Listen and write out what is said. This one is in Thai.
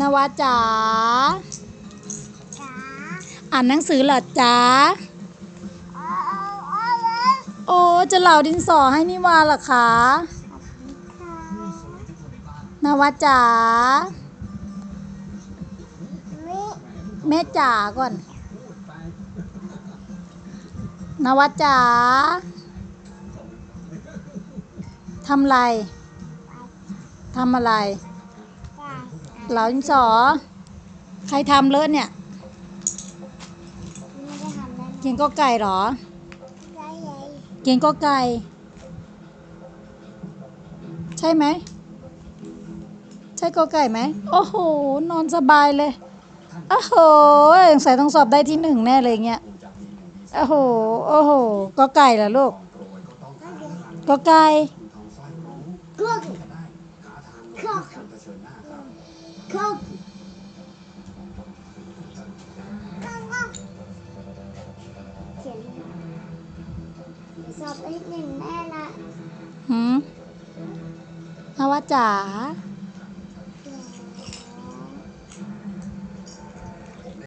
นวาจ๋าจ๋าอ่านหนังสือเหรอจ๊ะเอาเอาเอาเลยโอ้จะเหล่าดินสอให้นิวาเหรอคะค่ะนวาจ๋ามิแม่จ๋าก่อน นวาจ๋าทำอะไรทำอะไรจ๋า เหล่าดินสอ ใครทำเลอะเนี่ยไม่ได้ทำได้เกียงก็ไก่เหรอได้เลยเกียงก็ไก่ ใช่ไหม ใช่ก็ไก่ไหม โอ้โห นอนสบายเลย โอ้โหสงสัยต้องสอบได้ที่หนึ่งแน่เลยเงี้ย โอ้โห โอ้โห ก็ไก่เหรอลูก ก็ไก่ ลุกคลุกเขียนสอบได้หนึ่งแม่ละหืมนวาจ๋า